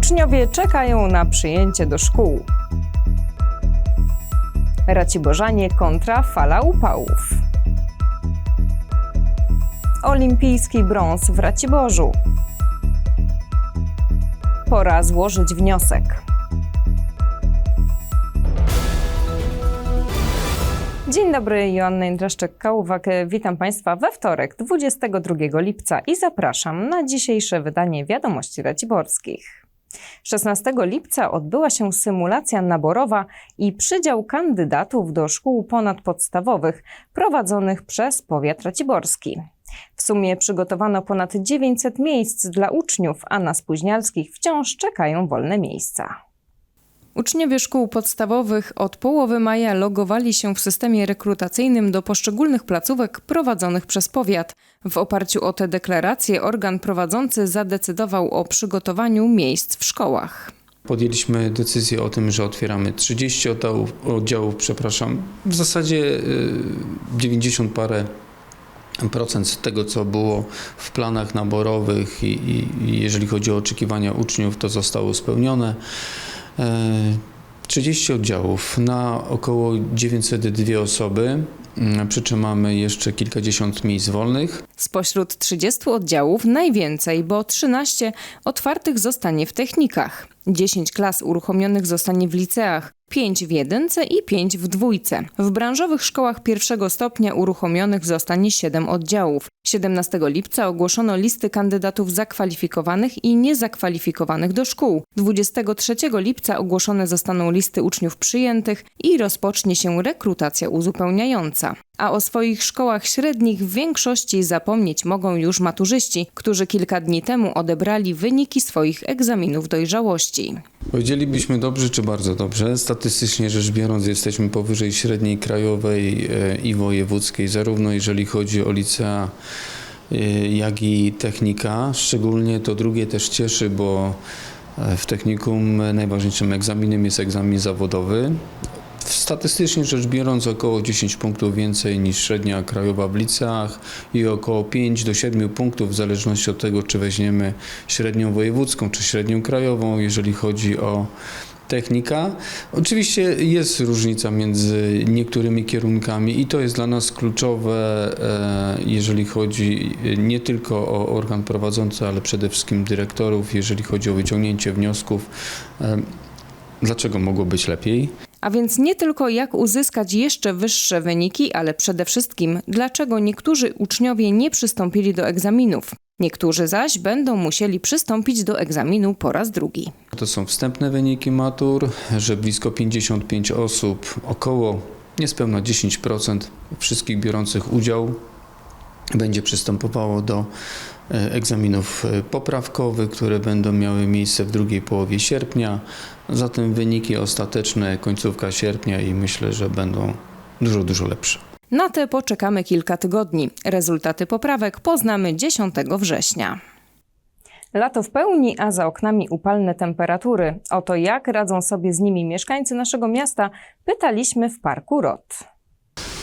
Uczniowie czekają na przyjęcie do szkół. Raciborzanie kontra fala upałów. Olimpijski brąz w Raciborzu. Pora złożyć wniosek. Dzień dobry, Joanna Jędraszczyk-Kałówak. Witam Państwa we wtorek, 22 lipca i zapraszam na dzisiejsze wydanie Wiadomości Raciborskich. 16 lipca odbyła się symulacja naborowa i przydział kandydatów do szkół ponadpodstawowych prowadzonych przez powiat raciborski. W sumie przygotowano ponad 900 miejsc dla uczniów, a na spóźnialskich wciąż czekają wolne miejsca. Uczniowie szkół podstawowych od połowy maja logowali się w systemie rekrutacyjnym do poszczególnych placówek prowadzonych przez powiat. W oparciu o te deklaracje organ prowadzący zadecydował o przygotowaniu miejsc w szkołach. Podjęliśmy decyzję o tym, że otwieramy 30 oddziałów, oddziałów przepraszam. W zasadzie y, 90 parę procent z tego, co było w planach naborowych i, i jeżeli chodzi o oczekiwania uczniów, to zostało spełnione. E, 30 oddziałów na około 902 osoby, mm, przy czym mamy jeszcze kilkadziesiąt miejsc wolnych. Spośród 30 oddziałów najwięcej, bo 13 otwartych zostanie w technikach. 10 klas uruchomionych zostanie w liceach, 5 w jedynce i 5 w dwójce. W branżowych szkołach pierwszego stopnia uruchomionych zostanie 7 oddziałów. 17 lipca ogłoszono listy kandydatów zakwalifikowanych i niezakwalifikowanych do szkół. 23 lipca ogłoszone zostaną listy uczniów przyjętych i rozpocznie się rekrutacja uzupełniająca. A o swoich szkołach średnich w większości zapomnieć mogą już maturzyści, którzy kilka dni temu odebrali wyniki swoich egzaminów dojrzałości. Powiedzielibyśmy dobrze czy bardzo dobrze. Statystycznie rzecz biorąc, jesteśmy powyżej średniej krajowej e, i wojewódzkiej, zarówno jeżeli chodzi o licea, e, jak i technika. Szczególnie to drugie też cieszy, bo e, w technikum najważniejszym egzaminem jest egzamin zawodowy. Statystycznie rzecz biorąc, około 10 punktów więcej niż średnia krajowa w liceach i około 5 do 7 punktów w zależności od tego, czy weźmiemy średnią wojewódzką czy średnią krajową, jeżeli chodzi o technika. Oczywiście jest różnica między niektórymi kierunkami i to jest dla nas kluczowe, e, jeżeli chodzi nie tylko o organ prowadzący, ale przede wszystkim dyrektorów, jeżeli chodzi o wyciągnięcie wniosków. E, Dlaczego mogło być lepiej? A więc nie tylko jak uzyskać jeszcze wyższe wyniki, ale przede wszystkim dlaczego niektórzy uczniowie nie przystąpili do egzaminów. Niektórzy zaś będą musieli przystąpić do egzaminu po raz drugi. To są wstępne wyniki matur, że blisko 55 osób, około niespełna 10% wszystkich biorących udział będzie przystępowało do egzaminów e, poprawkowych, które będą miały miejsce w drugiej połowie sierpnia. Zatem wyniki ostateczne końcówka sierpnia i myślę, że będą dużo, dużo lepsze. Na te poczekamy kilka tygodni. Rezultaty poprawek poznamy 10 września. Lato w pełni, a za oknami upalne temperatury. O to, jak radzą sobie z nimi mieszkańcy naszego miasta, pytaliśmy w Parku Rot.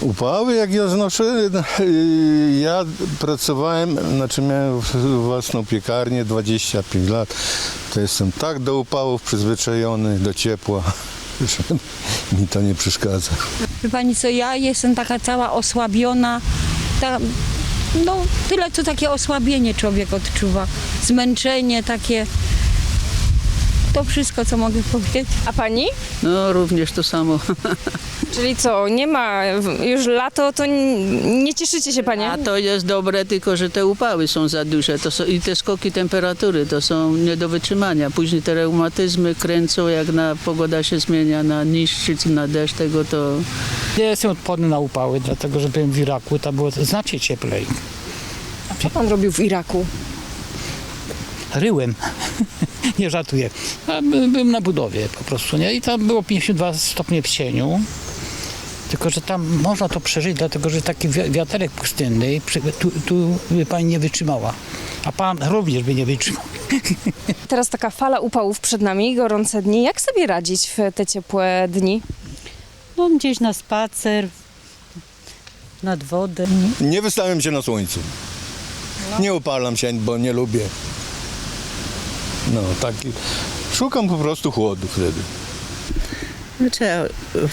Upały jak ja znoszę, yy, ja pracowałem, znaczy miałem własną piekarnię 25 lat, to jestem tak do upałów przyzwyczajony, do ciepła, że mi to nie przeszkadza. Wie pani co, ja jestem taka cała osłabiona, ta, no tyle co takie osłabienie człowiek odczuwa, zmęczenie takie, to wszystko co mogę powiedzieć. A pani? No również to samo. Czyli co, nie ma już lato, to nie cieszycie się panie? A to jest dobre, tylko że te upały są za duże to są, i te skoki temperatury to są nie do wytrzymania. Później te reumatyzmy kręcą, jak na pogoda się zmienia na niższy czy na deszcz, tego to Ja jestem odporny na upały, dlatego że byłem w Iraku, tam było znacznie cieplej. Co pan robił w Iraku? Ryłem. Nie żartuję. Byłem na budowie po prostu, nie? I tam było 52 stopnie w cieniu. Tylko, że tam można to przeżyć, dlatego że taki wi- wiaterek pustynny, tu, tu by pani nie wytrzymała. A pan również by nie wytrzymał. Teraz taka fala upałów przed nami, gorące dni. Jak sobie radzić w te ciepłe dni? No gdzieś na spacer, nad wodę. Nie wystawiam się na słońcu. Nie upalam się, bo nie lubię. No, tak Szukam po prostu chłodu wtedy. No, trzeba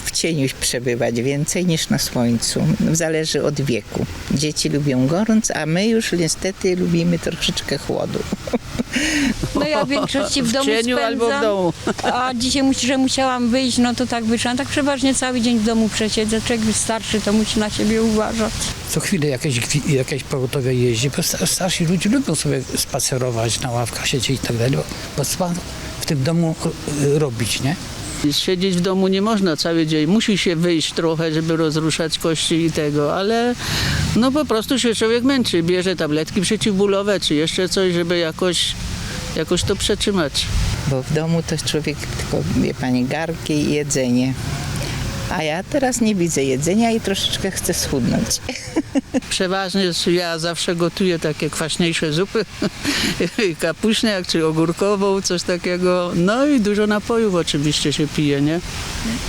w cieniu przebywać więcej niż na słońcu. Zależy od wieku. Dzieci lubią gorąc, a my już niestety lubimy troszeczkę chłodu. No ja w większości w W domu cieniu albo w spędzam, domu. a dzisiaj musi, że musiałam wyjść, no to tak wyszłam. Tak przeważnie cały dzień w domu przesiedzę. Człowiek starszy, to musi na siebie uważać. Co chwilę jakieś, jakieś pogotowie jeździ, bo sta- starsi ludzie lubią sobie spacerować na ławkach, siedzieć i tak dalej, bo, bo w tym domu y, robić, nie? Siedzieć w domu nie można cały dzień. Musi się wyjść trochę, żeby rozruszać kości i tego, ale no po prostu się człowiek męczy. Bierze tabletki przeciwbólowe czy jeszcze coś, żeby jakoś, jakoś to przetrzymać. Bo w domu to człowiek tylko, wie pani, garki i jedzenie. A ja teraz nie widzę jedzenia i troszeczkę chcę schudnąć. Przeważnie ja zawsze gotuję takie kwaśniejsze zupy, kapuśniak czy ogórkową, coś takiego. No i dużo napojów oczywiście się pije, nie?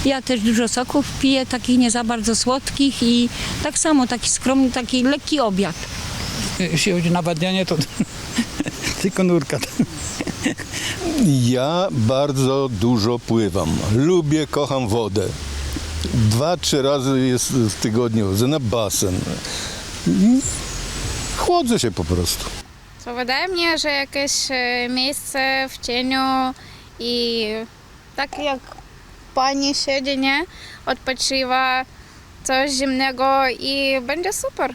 Ja też dużo soków piję, takich nie za bardzo słodkich i tak samo taki skromny, taki lekki obiad. Jeśli chodzi o nawadnianie, to tylko nurka. Ja bardzo dużo pływam. Lubię, kocham wodę. Dwa, trzy razy jest w tygodniu chodzę na basen. I Chłodzę się po prostu. To wydaje mnie, że jakieś e, miejsce w cieniu i tak jak pani siedzi, nie? Odpoczywa, coś zimnego i będzie super.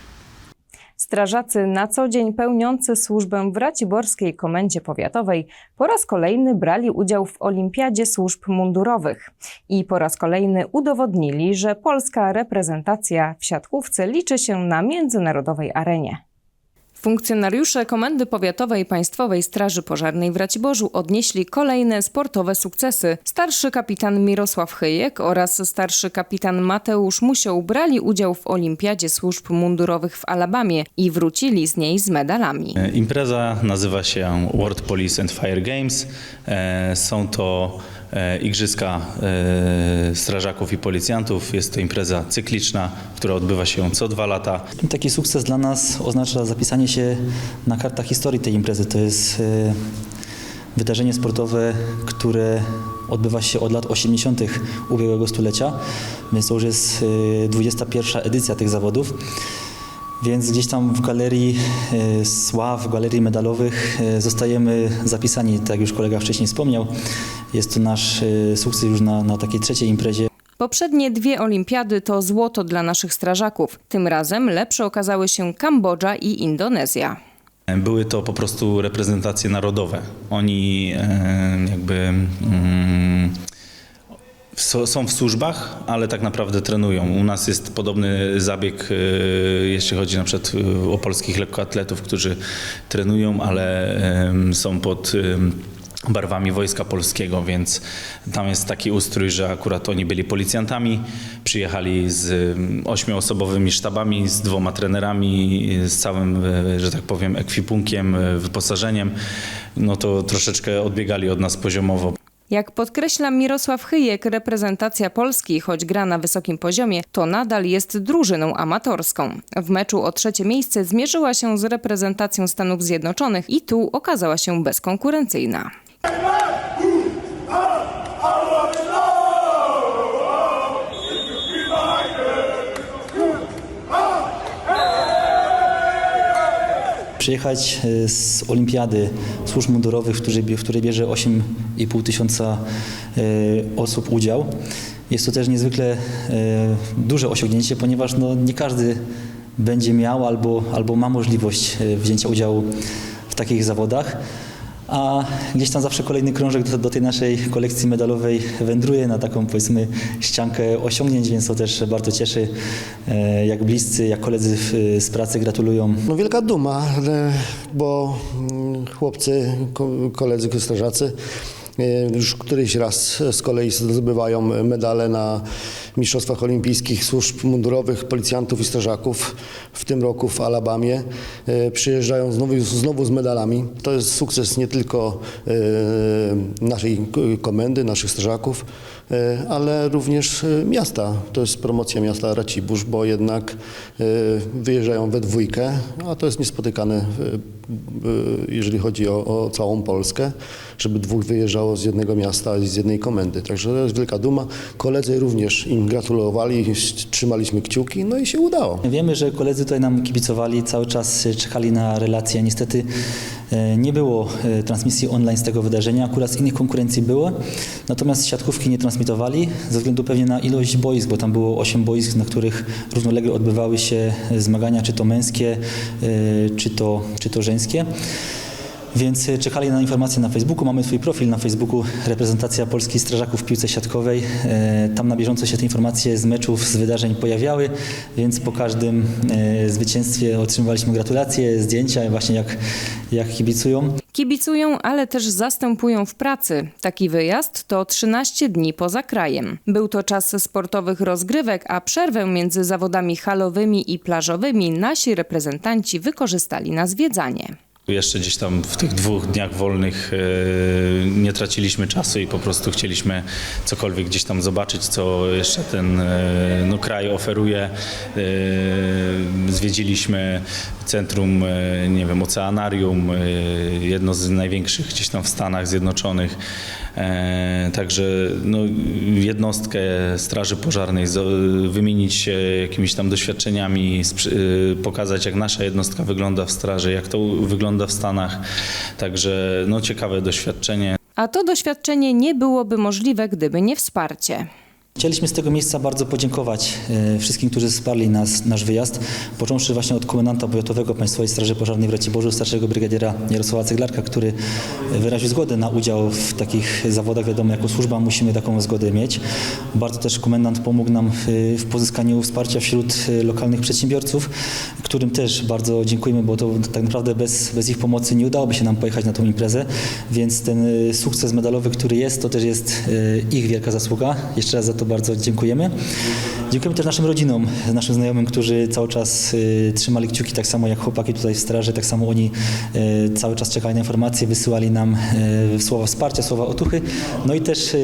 Strażacy na co dzień pełniący służbę w Raciborskiej Komendzie Powiatowej po raz kolejny brali udział w Olimpiadzie Służb Mundurowych i po raz kolejny udowodnili, że polska reprezentacja w siatkówce liczy się na międzynarodowej arenie. Funkcjonariusze Komendy Powiatowej Państwowej Straży Pożarnej w Raciborzu odnieśli kolejne sportowe sukcesy. Starszy kapitan Mirosław Chyjek oraz starszy kapitan Mateusz Musioł brali udział w Olimpiadzie Służb Mundurowych w Alabamie i wrócili z niej z medalami. E, Impreza nazywa się World Police and Fire Games. E, Są to igrzyska e, strażaków i policjantów. Jest to impreza cykliczna, która odbywa się co dwa lata. Taki sukces dla nas oznacza zapisanie się na kartach historii tej imprezy. To jest e, wydarzenie sportowe, które odbywa się od lat 80. ubiegłego stulecia, więc to już jest e, 21. edycja tych zawodów. Więc gdzieś tam w galerii e, sław, w galerii medalowych e, zostajemy zapisani, tak jak już kolega wcześniej wspomniał. Jest to nasz e, sukces już na, na takiej trzeciej imprezie. Poprzednie dwie olimpiady to złoto dla naszych strażaków. Tym razem lepsze okazały się Kambodża i Indonezja. Były to po prostu reprezentacje narodowe. Oni jakby mm, są w służbach, ale tak naprawdę trenują. U nas jest podobny zabieg, e, jeśli chodzi na przykład e, o polskich lekkoatletów, którzy trenują, ale są pod barwami Wojska Polskiego, więc tam jest taki ustrój, że akurat oni byli policjantami, przyjechali z ośmioosobowymi sztabami, z dwoma trenerami, z całym, e, że tak powiem, ekwipunkiem, e, wyposażeniem, no to troszeczkę odbiegali od nas poziomowo. Jak podkreśla Mirosław Chyjek, reprezentacja Polski, choć gra na wysokim poziomie, to nadal jest drużyną amatorską. W meczu o trzecie miejsce zmierzyła się z reprezentacją Stanów Zjednoczonych i tu okazała się bezkonkurencyjna. Przyjechać e, z olimpiady służb mundurowych, w której, w której bierze 8,5 tysiąca e, osób udział. Jest to też niezwykle e, duże osiągnięcie, ponieważ no, nie każdy będzie miał albo, albo ma możliwość wzięcia udziału w takich zawodach. A gdzieś tam zawsze kolejny krążek do, do tej naszej kolekcji medalowej wędruje na taką powiedzmy ściankę osiągnięć, więc to też bardzo cieszy. E, Jak bliscy, jak koledzy z pracy gratulują No wielka duma, bo mm, chłopcy, ko- koledzy strażacy już któryś raz z kolei zdobywają medale na Mistrzostwach Olimpijskich Służb Mundurowych, Policjantów i Strażaków. W tym roku w Alabamie e, przyjeżdżają znowu, znowu z medalami. To jest sukces nie tylko e, naszej komendy, naszych strażaków, e, ale również e, miasta. To jest promocja miasta Racibórz, bo jednak e, wyjeżdżają we dwójkę, a to jest niespotykane, e, e, jeżeli chodzi o, o całą Polskę, żeby dwóch wyjeżdżało z jednego miasta i z jednej komendy. Także to jest wielka duma. Koledzy również im gratulowali, trzymaliśmy kciuki, no i się udało. Wiemy, że koledzy tutaj nam kibicowali, cały czas e, czekali na relacje. Niestety e, nie było e, transmisji online z tego wydarzenia, akurat z innych konkurencji było, natomiast siatkówki nie transmitowali ze względu pewnie na ilość boisk, bo tam było 8 boisk, na których równolegle odbywały się zmagania, czy to męskie, e, czy to, czy to żeńskie. Więc e, czekali na informacje na Facebooku. Mamy swój profil na Facebooku, reprezentacja Polskich Strażaków w piłce siatkowej. E, Tam na bieżąco się te informacje z meczów, z wydarzeń pojawiały, więc po każdym e, zwycięstwie otrzymywaliśmy gratulacje, zdjęcia, właśnie jak, jak kibicują. Kibicują, ale też zastępują w pracy. Taki wyjazd to 13 dni poza krajem. Był to czas sportowych rozgrywek, a przerwę między zawodami halowymi i plażowymi nasi reprezentanci wykorzystali na zwiedzanie. Jeszcze gdzieś tam w tych dwóch dniach wolnych e, nie traciliśmy czasu i po prostu chcieliśmy cokolwiek gdzieś tam zobaczyć, co jeszcze ten e, no, kraj oferuje. E, Zwiedziliśmy centrum, nie wiem, oceanarium, jedno z największych gdzieś tam w Stanach Zjednoczonych. E, Także no, jednostkę Straży Pożarnej, wymienić jakimiś tam doświadczeniami, y, pokazać jak nasza jednostka wygląda w straży, jak to wygląda w Stanach. Także no, ciekawe doświadczenie. A to doświadczenie nie byłoby możliwe, gdyby nie wsparcie. Chcieliśmy z tego miejsca bardzo podziękować e, wszystkim, którzy wsparli nas, nasz wyjazd, począwszy właśnie od komendanta powiatowego Państwowej Straży Pożarnej w Raciborzu, starszego brygadiera Jarosława Ceglarka, który wyraził zgodę na udział w takich zawodach. Wiadomo, jako służba musimy taką zgodę mieć. Bardzo też komendant pomógł nam w, w pozyskaniu wsparcia wśród e, lokalnych przedsiębiorców, którym też bardzo dziękujemy, bo to tak naprawdę bez, bez ich pomocy nie udałoby się nam pojechać na tą imprezę, więc ten e, sukces medalowy, który jest, to też jest e, ich wielka zasługa. Jeszcze raz za to bardzo dziękujemy. Dziękujemy też naszym rodzinom, naszym znajomym, którzy cały czas y, trzymali kciuki, tak samo jak chłopaki tutaj w straży, tak samo oni y, cały czas czekali na informacje, wysyłali nam y, słowa wsparcia, słowa otuchy. No i też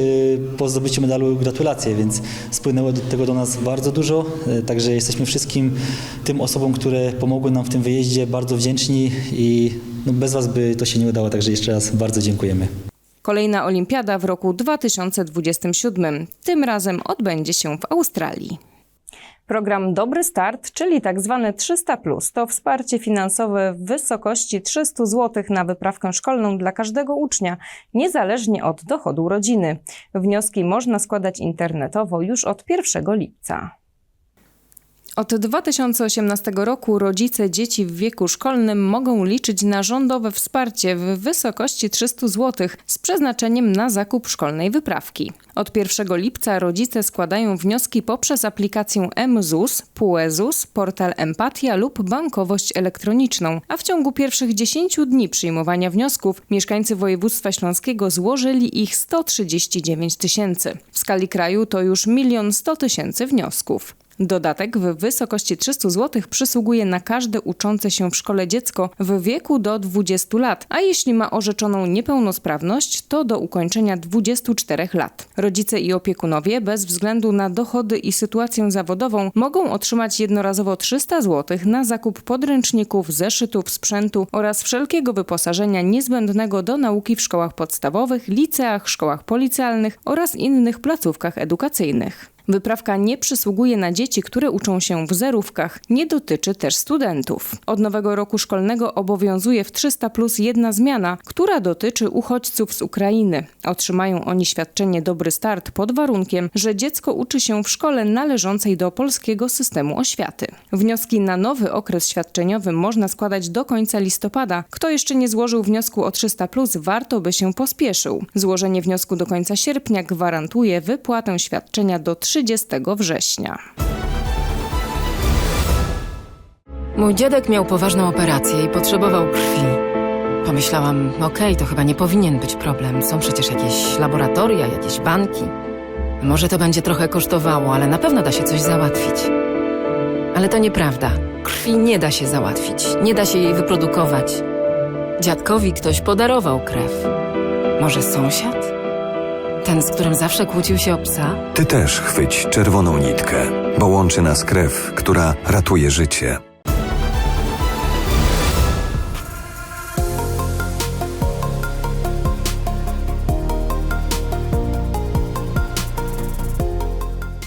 po zdobyciu medalu gratulacje, więc spłynęło do tego do nas bardzo dużo. Także jesteśmy wszystkim tym osobom, które pomogły nam w tym wyjeździe bardzo wdzięczni i no, bez Was by to się nie udało, także jeszcze raz bardzo dziękujemy. Kolejna olimpiada w roku 2027. Tym razem odbędzie się w Australii. Program Dobry Start, czyli tak zwane 300, to wsparcie finansowe w wysokości 300 zł na wyprawkę szkolną dla każdego ucznia, niezależnie od dochodu rodziny. Wnioski można składać internetowo już od 1 lipca. Od 2018 roku rodzice dzieci w wieku szkolnym mogą liczyć na rządowe wsparcie w wysokości 300 zł z przeznaczeniem na zakup szkolnej wyprawki. Od 1 lipca rodzice składają wnioski poprzez aplikację mZUS, PUEZUS, portal Empatia lub bankowość elektroniczną, a w ciągu pierwszych 10 dni przyjmowania wniosków mieszkańcy województwa śląskiego złożyli ich 139 tysięcy. W skali kraju to już 1 100 tysięcy wniosków. Dodatek w wysokości 300 zł przysługuje na każde uczące się w szkole dziecko w wieku do 20 lat, a jeśli ma orzeczoną niepełnosprawność, to do ukończenia 24 lat. Rodzice i opiekunowie bez względu na dochody i sytuację zawodową mogą otrzymać jednorazowo 300 zł na zakup podręczników, zeszytów, sprzętu oraz wszelkiego wyposażenia niezbędnego do nauki w szkołach podstawowych, liceach, szkołach policjalnych oraz innych placówkach edukacyjnych. Wyprawka nie przysługuje na dzieci, które uczą się w zerówkach. Nie dotyczy też studentów. Od nowego roku szkolnego obowiązuje w 300 plus jedna zmiana, która dotyczy uchodźców z Ukrainy. Otrzymają oni świadczenie Dobry Start pod warunkiem, że dziecko uczy się w szkole należącej do polskiego systemu oświaty. Wnioski na nowy okres świadczeniowy można składać do końca listopada. Kto jeszcze nie złożył wniosku o 300 plus, warto by się pospieszył. Złożenie wniosku do końca sierpnia gwarantuje wypłatę świadczenia do 30 września. Mój dziadek miał poważną operację i potrzebował krwi. Pomyślałam, okej, to chyba nie powinien być problem. Są przecież jakieś laboratoria, jakieś banki. Może to będzie trochę kosztowało, ale na pewno da się coś załatwić. Ale to nieprawda. Krwi nie da się załatwić, nie da się jej wyprodukować. Dziadkowi ktoś podarował krew. Może sąsiad? Ten, z którym zawsze kłócił się o psa? Ty też chwyć czerwoną nitkę, bo łączy nas krew, która ratuje życie.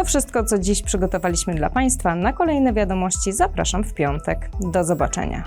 To wszystko, co dziś przygotowaliśmy dla Państwa. Na kolejne wiadomości zapraszam w piątek. Do zobaczenia.